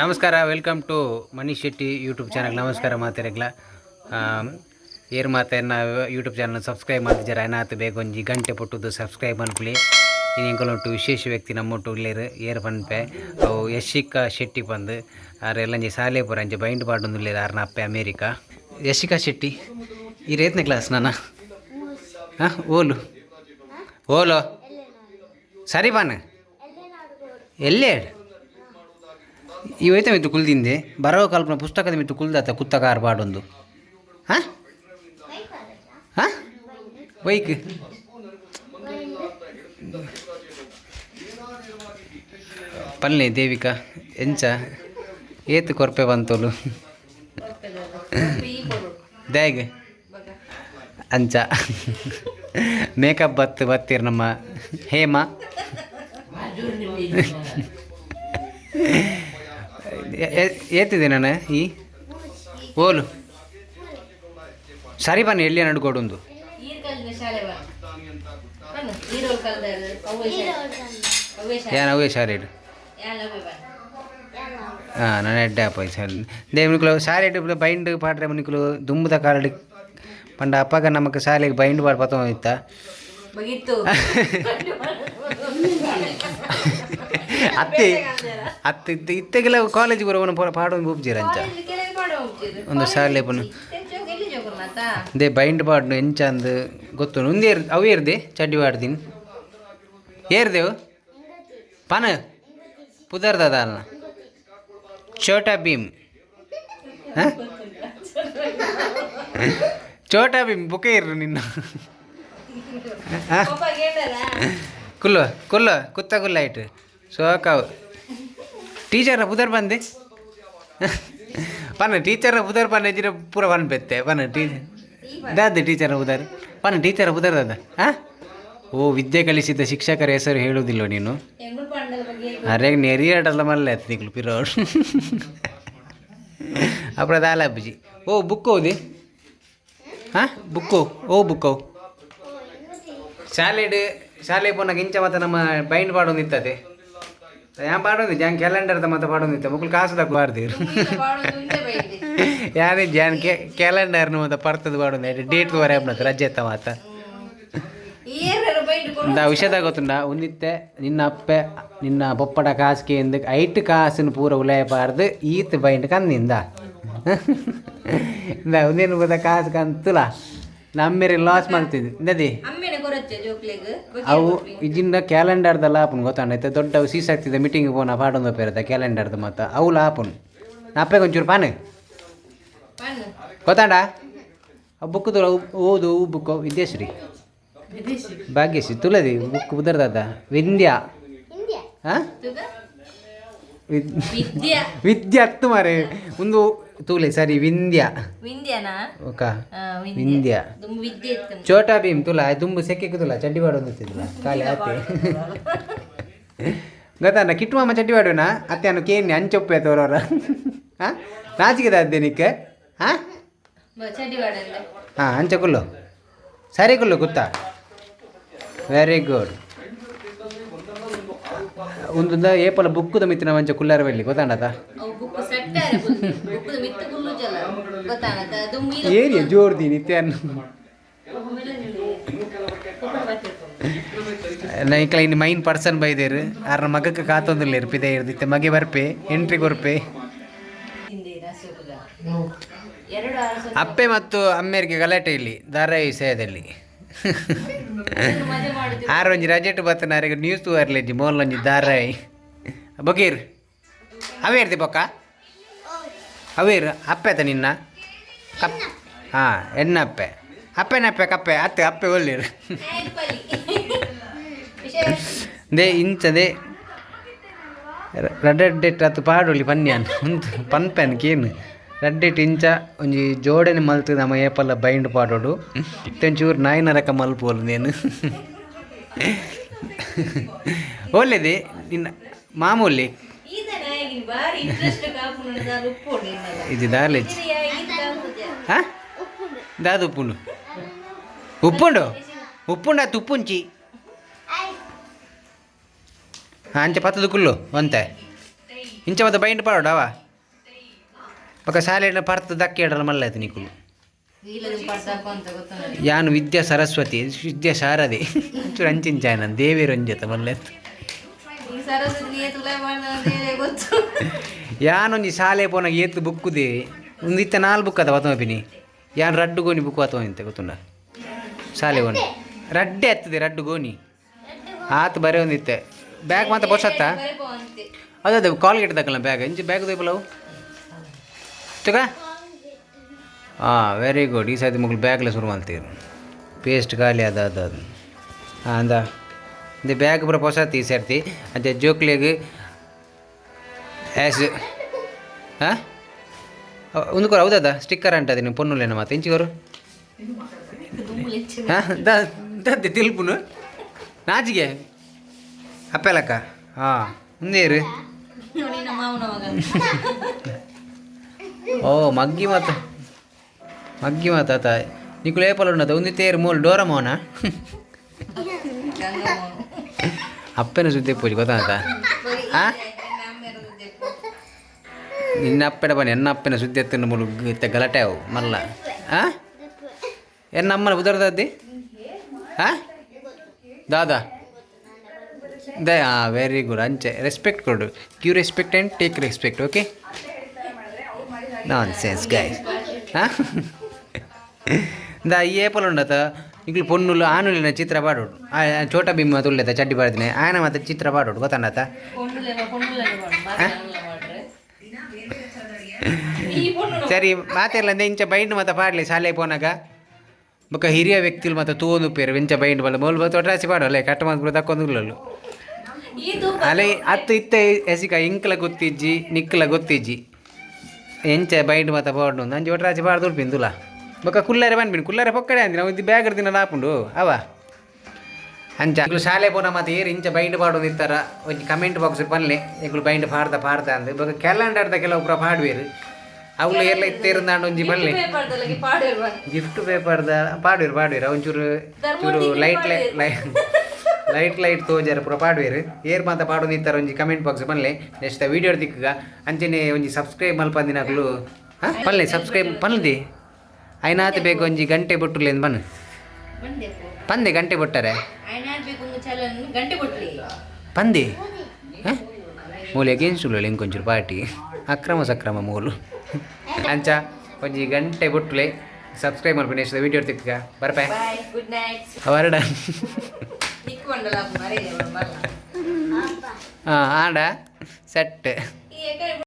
ನಮಸ್ಕಾರ welcome to Manish Shetty YouTube channel ನಮಸ್ಕಾರ ಮಾತಾಡಿಗ್ಲ ಏರ್ ಮಾತನ್ನ ಯೂಟ್ಯೂಬ್ ಚಾನಲ್ ಸಬ್ಸ್ಕ್ರೈಬ್ ಮಾಡಿದ್ದೀರಾ ಏನಾಯ್ತು ಬೇಗ ಒಂಜಿ ಗಂಟೆ ಪುಟ್ಟದ್ದು ಸಬ್ಸ್ಕ್ರೈಬ್ ಅನ್ಪಲಿ ಇನ್ನೊಂದು ವಿಶೇಷ ವ್ಯಕ್ತಿ ನಮ್ಮೊಟ್ಟು ಇಲ್ಲೇರು, ಏರ್ ಪನ್ಪೆ ಅವು ಯಶಿಕಾ ಶೆಟ್ಟಿ ಬಂದು. ಸಾಲೆ ಪೂರ ಅಂಜೆ ಬೈಂಡ್ ಬಾಡೊಂದು ಆರ್ನ ಅಪ್ಪೆ ಅಮೇರಿಕಾ. ಯಶಿಕಾ ಶೆಟ್ಟಿ, ಈ ರೇತನ ಕ್ಲಾಸ್ ನಾನು? ಹಾಂ, ಓಲು. ಓಲೋ? ಸರಿ ಬಾನ? ಎಲ್ಲೇ? ಇವೈತೆ ಮಿತ್ತು ಕುಲ್ದಿಂದೆ? ಬರೋ ಕಲ್ಪನ ಪುಸ್ತಕದ ಮಿತ್ತು ಕುಲ್ದಾತ ಕುತ್ತಕಾರ ಪಾಡೊಂದು ಹಾಂ? ಹಾಂ? ಬೈಕ್. ಪಲ್ಲೆ ದೇವಿಕಾ, ಎಂಚ, ಏತು ಕೊರ್ಪೆ ಬಂತೋಲು. ದ್ಯಾಗ್. ಅಂಚ. ಮೇಕಪ್ ಬತ್ತು ಬತ್ತಿರ ನಮ್ಮ ಹೇಮ. ಏತಿದೆ ನಾನು ಈ? ಓಲು. ಸರಿ ಬನ್ನಿ ಎಲ್ಲಿ ನಡ್ಕೊಡೊಂದು ಈರ್ ಕಲ್ದ ಶಾಲೆ ಬಾ. ಬನ್ನು ಈರೋಲ್ ಕಲ್ದ ಅವ್ವೆ ಶಾಲೆ. ಅವ್ವೆ ಶಾಲೆ. ಏನು ಅವೇ ಸಾರಿ ಇಡು ಹಾಂ ನಾನು ಎಡ್ಡೆ ಅಪ್ಪ ಸರಿ ದೇವನಿಕಲು ಸಾರಿ ಇಟ್ಟು ಬೈಂಡ್ ಪಾಡ್ರೆ ಮನಿಕಲು ದುಂಬದ ಕಾಲಡಿ ಪಂಡ ಅಪ್ಪಗ ನಮಕ್ ಶಾಲೆಗೆ ಬೈಂಡ್ ಪಾಡ್ ಪತ್ತ ಅತ್ತೆ ಅತ್ತೆ ಇತ್ತೆ ಇತ್ತೆಗೆಲ್ಲ ಕಾಲೇಜಿಗೆ ಬರೋವನ ಪಾಡೊಂದು ಬೂಬ್ಜೀರ ಅಂಚ ಒಂದು ಶಾಲೆ ಪುನ. ದೇ ಬೈಂಡ್ ಪಾಡ್ನು ಎಂಚ ಅಂದು ಗೊತ್ತು ಒಂದೇ ಇರ್ ಅವು ಏರ್ದೆ ಚಡ್ಡಿ ಪಾಡ್ದಿನ್ ಏರ್ದೇವು ಪನ? ಪುದರ್ದದ ಅಲ್ಲ ಚೋಟಾ ಭೀಮ್. ಹ? ಚೋಟಾ ಭೀಮ್ ಬುಕೆ ಇರ್ರು ನಿನ್ನ. ಕುಲ್ಲು ಕುಲ್ಲು ಕುತ್ತ ಕುಲ್ಲ ಇಟ್ಟು ಸೋಕಾವು ಟೀಚರ್ನ ಪುದರ್ ಬಂದೆ. ಪನ್ನ ಟೀಚರ್ ಪುದರ್ ಪನ್ನ ಇದ್ರೆ ಪೂರ ಬನ್ ಬೆತ್ತೆ ಪನ್ನ ಟೀ ಟೀಚರ್ ಟೀಚರ್ನ ಪುದರ್. ಪನ್ನ ಟೀಚರ್ ಪುದರ್, ದಾದ. ಹಾ? ಓ, ವಿದ್ಯೆ ಕಲಿಸಿದ ಶಿಕ್ಷಕರ ಹೆಸರು ಹೇಳುವುದಿಲ್ಲ ನೀನು? ಅರೆ ನೆರಿಯಾಡಲ್ಲ ಮಲ್ಲ ಎತ್ತಿಗಳು ಪಿರೋಡು ಅಪ್ರ ಅಬ್ಬಜಿ ಓ ಬುಕ್ ಓದಿ. ಹಾ? ಬುಕ್ಕು ಓ? ಬುಕ್ಕು ಶಾಲೆಡ್ ಶಾಲೆ ಪೋನಾಗ ಇಂಚ ಮತ್ತೆ ನಮ್ಮ ಬೈಂಡ್ ಪಾಡೊಂದು ಇರ್ತದೆ ಕ್ಯಾಲೆಂಡರ್ದ ಮತ್ತೆ ಪಾಡೊಂದು ಇತ್ತ ಮಕ್ಕಳು ಕಾಸು ಬಾರ್ದಿರು ಬಾಳೊಂದು ಉಂಡೆ ಬೈದೆ ಯಾರೇ ಜಾನ್ ಕ್ಯಾಲೆಂಡರ್ನು ಮತ್ತೆ ಪರ್ತದ ಪಾಡೊಂದು? ಡೇಟ್ ವರೆ ಅಪ್ನತ್ ರಜೆ ಇತ್ತ ಮಾತ ಇಂದ ವಿಷಯದಾಗ ಗೊತ್ತುಂಡ? ಒಂದಿತ್ತೆ ನಿನ್ನ ಅಪ್ಪೆ ನಿನ್ನ ಬೊಪ್ಪಡ ಕಾಸಿಗೆ ಎಂದ ಐಟ್ ಕಾಸನ್ನು ಪೂರ ಉಲಾಯಬಾರ್ದು ಈತ್ ಬೈಂಡ್ ಕಂದಿಂದ. ಇಂದ ಒಂದೇನು ಗೊತ್ತ ಕಾಸು ಕಂತುಲ ನಮ್ಮೇರಿ ಲಾಸ್ ಮಾಡ್ತಿದ್ದೆ ಇಂದದಿ ಅವು ಇಜಿಂದ ಕ್ಯಾಲೆಂಡರ್ದ ಲಾಪನ್ ಗೊತ್ತಾಂಡೈತೆ ದೊಡ್ಡ ಸೀಸ್ ಆಗ್ತಿದೆ ಮೀಟಿಂಗ್ ಪೋನ ಪಾಡೊಂದು ಪೇರದ ಕ್ಯಾಲೆಂಡರ್ದ ಮತ್ತ. ಅವು ಲಾಪನ್ ನಾಪೇ ಒಂಚೂರು ಪಾನು. ಗೊತ್ತಾಂಡ? ಆ ಬುಕ್ದು ಓದು ಬುಕ್ ವಿದ್ಯಾಶ್ರೀ. ಭಾಗ್ಯಶ್ರೀ ತುಲದಿ ಬುಕ್ ಉದರ್ದಾದ. ವಿಂದ್ಯಾ. ಹಾಂ ವಿದ್ಯಾ. ವಿದ್ಯೆ ಹತ್ತು ಮಾರೆ. ಒಂದು ತೂಲೆ ಸರಿ ವಿಂಧ್ಯ ವಿಂದ್ಯಾನಾ? ಓಕ. ಆ, ವಿಂಧ್ಯ ದುಮ್ ವಿದ್ಯೆ ಇತ್ತು. ಚೋಟಾ ಭೀಮ್ ತುಲ ದುಂಬು ಸೆಕ್ಕೆ ತುಲ ಚಡ್ಡಿ ಬಾಡೋದು ಅಂತಿದ್ಲ ಕಾಲಿ ಅತ್ತೆ ಗೊತ್ತಾನ ಕಿಟ್ಟು ಮಾಮ ಚಡ್ಡಿ ಬಾಡುವನ ಅತ್ತೆ ಅನ್ನು ಕೇನಿ ಅಂಚೊಪ್ಪೆ ತೋರವ್ರ. ಹಾ? ನಾಚಿಕೆದ ಅದ್ದೆ ನಿಕ್ಕೆ ಹಾಂ? ಹಾ ಹಾಂ ಅಂಚ ಕುಲ್ಲು. ಸರಿ ಕುಲ್ಲು ಗೊತ್ತಾ ವೆರಿ ಗುಡ್ ಒಂದು ಏಪಲ ಬುಕ್ಕುದ ಮಿತ್ತಿನ ಮಂಚ ಕುಲ್ಲಾರ ಬೆಳ್ಳಿ ಗೊತ್ತಾಂಡದ ಏರಿಯ ಜೋರ್ದಿ ನಿತ್ಯ ನೈಕ್ಲ ಇನ್ನು ಮೈನ್ ಪರ್ಸನ್ ಬೈದೇರು. ಆರ ಮಗಕ್ಕೆ ಕಾತೊಂದಿಲ್ಲ ಇರ್ಪಿದೆ ಇರ್ದಿತ್ತೆ ಮಗೆ ಬರ್ಪೆ ಎಂಟ್ರಿ ಕೊರ್ಪೆ. ಅಪ್ಪೆ ಮತ್ತು ಅಮ್ಮೇರಿಗೆ ಗಲಾಟೆ ಇಲ್ಲಿ ಧಾರಾವಾಹಿ ವಿಷಯದಲ್ಲಿ. ಮಜೆ ಒಂಜಿ ರಜೆಟ್ ಬತ್ತನಾರಿಗೆ ನ್ಯೂಸ್ ತೂವರ್ಲೆಜ್ಜಿ ಮೋಲ್ ಒಂಜಿ ಧಾರಾಯಿ ಬಗೀರ್ ಅವೇರ್ದಿ ಬೊಕ್ಕ? ಅವೇರು ಅಪ್ಪೆತ ನಿನ್ನ? ಕಪ್ ಹಾಂ ಎಣ್ಣಪ್ಪೆ ಅಪ್ಪೆನಪ್ಪೆ, ಕಪ್ಪೆ, ಅತ್ತೆ, ಅಪ್ಪೆ ವಿಷಯ ದೇ, ಇಂಚದೆ. ರಡ್ಡೆಟ್ ಅತ್ತು ಪಾಡೊಳ್ಳಿ ಪನ್ಯಾನ್. ಉಂತು ಪನ್ಪೆನ್ ಕೇನು. ರಡ್ಡೆಟ್ ಇಂಚ ಒಂಜಿ ಜೋಡಣೆ ಮಲ್ತು ನಮ್ಮ ಏಪಲ್ಲ ಬೈಂಡ್ ಪಾಡೋಡು ಇತ್ತೊಂಚೂರು ನಾಯಿನ ರಕ ಮಲ್ಪೋಲು ನೇನು ಒಳ್ಳೆದೆ ನಿನ್ನ ಮಾಮೂಲಿ ಈತ ನಾಯಕಿನ ಬಾರಿ ಇಂಟ್ರೆಸ್ಟ್ ಕಾಪು ನಾನು ಉಪ್ಪು ಇದು ದಾರ್ಲೆಜ್ ಹಾಂ ದಾದ ಉಪ್ಪುಂಡು ಉಪ್ಪುಂಡು ಉಪ್ಪುಂಡ ತುಪ್ಪುಂಚಿ ಅಂಚೆ ಪತ್ತದು ಕುಲ್ಲು ಒಂತೆ ಇಂಚ ಮತ್ತೆ ಬೈಂಡ್ ಪಾಡೋಡವ ఒక సాలేడ పర్త దక్కేడల మళ్ళీ అయితే నీకు వీళ్ళది పడతాకు అంత గుర్తున్నాడు యాను విద్యా సరస్వతి విద్యా సారది చూడు అంచించాయన దేవి రంజిత మళ్ళీ ఈ సరస్వతి ఏతులే పడదే ಗೊತ್ತು ಯಾನೊಂಜಿ ಶಾಲೆ ಪೋನ ಏತು ಬುಕ್ಕುದೆ ಒಂದು ಇತ್ತ ನಾಲ್ ಬುಕ್ ಅದ ವತಮ ಪಿನಿ ಯಾನ್ ರಡ್ಡು ಗೋನಿ ಬುಕ್ ವತಮ ಇಂತ ಗೊತ್ತುಂಡ ಶಾಲೆ ಗೋನಿ ರಡ್ಡೆ ಹತ್ತದೆ ರಡ್ಡು ಗೋನಿ ಆತು ಬರೀ ಒಂದಿತ್ತೆ ಬ್ಯಾಗ್ ಮಾತ್ರ ಬೊಸತ್ತ ಬರೀ ಬಾಂತಿ ಅದೇ ಅದೇ ಕಾಲ್ಗೇಟ್ ತಗೊಳ್ಳ ಬ್ಯಾಗ್ ಇಂಚಿ ಬ್ಯಾಗ್ ದೊಯ್ಬಲವು ತಗ ಹಾಂ ವೆರಿ ಗುಡ್ ಈ ಸರ್ತಿ ಮಗಳು ಬ್ಯಾಗ್ಲೆ ಶುರು ಮಾಡ್ತೀರಿ. ಪೇಸ್ಟ್ ಖಾಲಿ ಅದ, ಅದು ಅದು. ಹಾಂ ಅಂದ. ಇದು ಬ್ಯಾಗ್ ಬರೋ ಹೊಸತಿ ಈ ಸರ್ತಿ. ಅದೇ ಜೋಕ್ಲಿಗೆ ಆ್ಯಸ್ ಹಾಂ ಒಂದು ಕೊರ ಹೌದದ? ಸ್ಟಿಕ್ಕರ್ ಅಂಟది ನೀವು ಪೊನ್ನುಲೇನ ಮತ್ತೆ ಇಂಚಿಗೋರು ಹಾಂ ದದ್ದೆ ತಿಲ್ಪುನು. ನಾಚಿಗೆ? ಅಪ್ಪೆಲಕ್ಕ? ಹಾಂ ಮುಂದೇರು ఉంది తేరు మూలు డోరమోనా ಗಂಗಮ್ಮನು ಅಪ್ಪನ ಸುದ್ದಿ ಪೂಜೆ ಗೊತ್ತಾತ ಬರೀ ಆ? ನಮ್ಮ ಇರೋದು ಜಪ್ಪು. ನಿನ್ನ ಅಪ್ಪನ ಬನ್ನಿ ಎನ್ನ ಅಪ್ಪನ ಸುದ್ದಿ ಎತ್ತಿನ ಮುಲು ಇತ್ತ ಗಲಾಟೆ ಅವು ಮಲ್ಲ ಆ ಎನ್ನ ಅಮ್ಮನ ಉದರ್ದದ್ದಿ ಆ ದಾದಾ ದೇ ಹಾಂ ವೆರಿ ಗುಡ್ ಅಂಚೆ ರೆಸ್ಪೆಕ್ಟ್ ಕೊಡು Q respect and take respect okay non sense guys దా ఈ ఏపలు ఉండదు ఇంకలు పొన్నులు ఆనులు చిత్ర పాడోడు చోట బిమ్మ తుళ్ళేత చడ్డి పడితే ఆయన మాత్రం చిత్ర పాడోడు గొత్తండత ಸರಿ ಮಾತೆಲ್ಲ ಇಂಚ ಬೈಂಡ್ ಮತ್ತೆ ಪಾಡಲಿ ಶಾಲೆ ಪೋನಾಗ ಬೊಕ್ಕ ಹಿರಿಯ ವ್ಯಕ್ತಿಗಳು ಮತ್ತೆ ತೂಂದು ಪೇರು ಇಂಚ ಬೈಂಡ್ ಬಲ್ಲ ಮೊಲ್ ಬತ್ತ ಒಟ್ರಾಸಿ ಪಾಡಲ್ಲ ಕಟ್ಟ ಮಾತು ತಕ್ಕೊಂದುಲ್ಲಲು ಅಲೆ ಅತ್ತು ಇತ್ತ ಎಸಿಕ ಇಂಕ್ಲ ಗೊತ್ತಿಜ್ಜಿ ನಿಕ್ಕಲ ಗೊತ್ತಿಜ್ಜಿ ಎಂಚ ಬೈಂಡ್ ಮಾತ ಪಾಡು ಅಂಜಿ ಒಟ್ಟು ರಾಜಿ ಪಾಡು ತುಳ್ಪಿಂದುಲ ಬೊಕ್ಕ ಕುಲ್ಲರೆ ಬಂದ್ಬಿನ್ ಕುಲ್ಲರೆ ಪೊಕ್ಕಡೆ ಅಂದಿನ. ಒಂದು ಬ್ಯಾಗ್ ದಿನ ಹಾಕೊಂಡು ಅವ. ಅಂಚ ಇಗ್ಲು ಶಾಲೆ ಪೋನ ಮತ್ತೆ ಏರು ಇಂಚ ಬೈಂಡ್ ಪಾಡೋದು ಇತ್ತಾರ ಒಂಜಿ ಕಮೆಂಟ್ ಬಾಕ್ಸ್ ಪನ್ಲೆ ಇಗ್ಲು ಬೈಂಡ್ ಪಾಡ್ದ ಪಾಡ್ದ ಅಂದ್. ಬೊಕ್ಕ ಕ್ಯಾಲೆಂಡರ್ದ ಕೆಲವು ಪೂರ ಪಾಡ್ವೇರು. ಅವ್ಲು ಎಲ್ಲ ಇತ್ತೇರಿಂದ ಒಂಜಿ ಪಾಡಿರುವ ಗಿಫ್ಟ್ ಪೇಪರ್ದ ಪಾಡ್ವೇರು ಪಾಡ್ವೇರು. ಒಂಚೂರು ಚೂರು ಲೈಟ್ ಲೈಟ್ ಲೈಟ್ ಲೈಟ್ ತೋಜಾರ ಪುರ ಪಾಡ್ವೇರ್ ಏರ್ ಮಾತ ಪಾಡೋದಿತ್ತಾರ ಒಂಜಿ ಕಮೆಂಟ್ ಬಾಕ್ಸ್ ಬನ್ಲೆ. ನೆಕ್ಸ್ಟ್ ವೀಡಿಯೋ ದಿಕ್ಕ ಅಂಚನೆ ಒಂಜಿ ಸಬ್ಸ್ಕ್ರೈಬ್ ಮಲ್ಪಂದಿನಕ್ಲು ಹಾಂ? ಪಲ್ಲೆ ಸಬ್ಸ್ಕ್ರೈಬ್ ಪನ್ಲ್ದಿ ಐನಾತ್ ಬೇಕು ಒಂಜಿ ಗಂಟೆ ಬೊಟ್ಟುಲೇನು ಬನ್ ಪಂದೆ ಗಂಟೆ ಬೊಟ್ಟರೆ? ಪಂದೆ? ಮೂಲೆ ಗೆನ್ಸುಲು ಇಂಕೊಂಚೂರು ಪಾರ್ಟಿ. ಅಕ್ರಮ ಸಕ್ರಮ ಮೂಲು. ಅಂಚ ಒಂಜಿ ಗಂಟೆ ಬೊಟ್ಟುಲೆ ಸಬ್ಸ್ಕ್ರೈಬ್ ಮಾಡ್ಬೇಕು ನೆಕ್ಸ್ಟ್ ವೀಡಿಯೋ ತಿಕ್ಕ ಬರ್ಪೆ. ಅವರಡ. ನಿಕ್ಕೊಂಡಲ್ಲ ಮರೆ